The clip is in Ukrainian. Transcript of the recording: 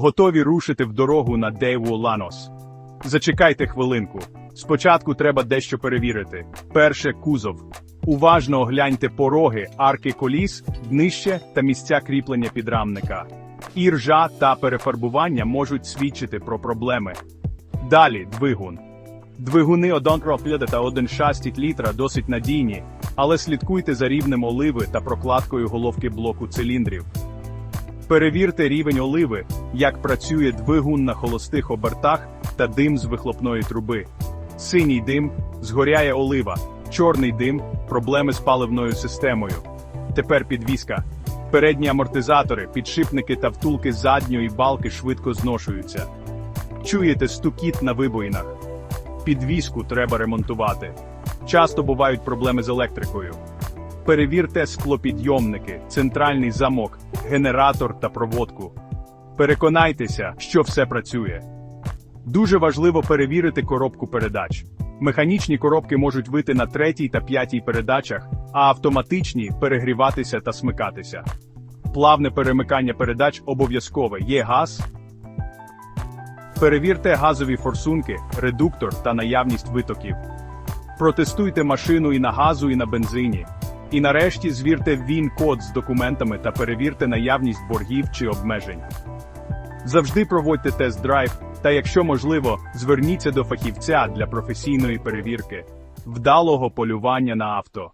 Готові рушити в дорогу на Дейву Ланос. Зачекайте хвилинку. Спочатку треба дещо перевірити. Перше кузов. Уважно огляньте пороги, арки коліс, днище та місця кріплення підрамника. Іржа та перефарбування можуть свідчити про проблеми. Далі двигун. Двигуни 1,5 та 1,6 літра досить надійні, але слідкуйте за рівнем оливи та прокладкою головки блоку циліндрів. Перевірте рівень оливи, як працює двигун на холостих обертах та дим з вихлопної труби. Синій дим згоряє олива, чорний дим проблеми з паливною системою. Тепер підвіска. Передні амортизатори, підшипники та втулки задньої балки швидко зношуються. Чуєте стукіт на вибоїнах. Підвіску треба ремонтувати. Часто бувають проблеми з електрикою. Перевірте склопідйомники, центральний замок, генератор та проводку. Переконайтеся, що все працює. Дуже важливо перевірити коробку передач. Механічні коробки можуть вити на третій та п'ятій передачах, а автоматичні перегріватися та смикатися. Плавне перемикання передач обов'язкове. Є газ. Перевірте газові форсунки, редуктор та наявність витоків. Протестуйте машину і на газу, і на бензині. І нарешті звірте ВІН-код з документами та перевірте наявність боргів чи обмежень. Завжди проводьте тест-драйв, та якщо можливо, зверніться до фахівця для професійної перевірки, вдалого полювання на авто.